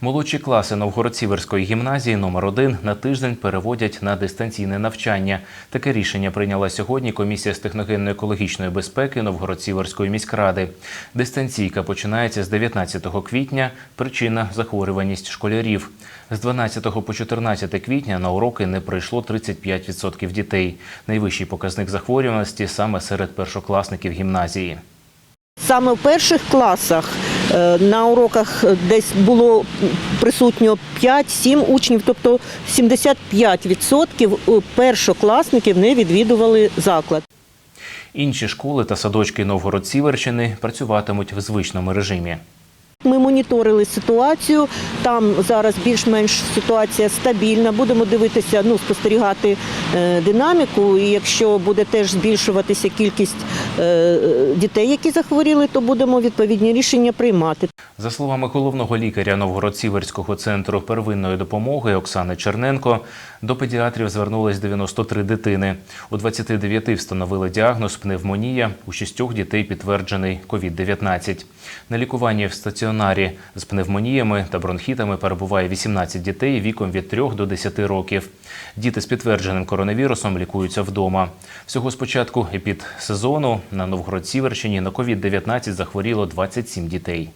Молодші класи Новгород-Сіверської гімназії номер 1 на тиждень переводять на дистанційне навчання. Таке рішення прийняла сьогодні комісія з техногенно-екологічної безпеки Новгород-Сіверської міськради. Дистанційка починається з 19 квітня. Причина захворюваність школярів. З 12 по 14 квітня на уроки не прийшло 35% дітей. Найвищий показник захворюваності саме серед першокласників гімназії. Саме в перших класах е, на уроках десь було присутньо 5-7 учнів, тобто 75% першокласників не відвідували заклад. Інші школи та садочки Новгород-Сіверщини працюватимуть в звичному режимі. Ми моніторили ситуацію. Там зараз більш-менш ситуація стабільна. Будемо дивитися, ну спостерігати е, динаміку. І якщо буде теж збільшуватися кількість е, дітей, які захворіли, то будемо відповідні рішення приймати. За словами головного лікаря Новгород-Сіверського центру первинної допомоги Оксани Черненко, до педіатрів звернулись 93 дитини. У 29 встановили діагноз пневмонія, у шістьох дітей підтверджений COVID-19. На лікуванні в стаціонарі з пневмоніями та бронхітами перебуває 18 дітей віком від 3 до 10 років. Діти з підтвердженим коронавірусом лікуються вдома. Всього з початку епідсезону на Новгород-Сіверщині на COVID-19 захворіло 27 дітей.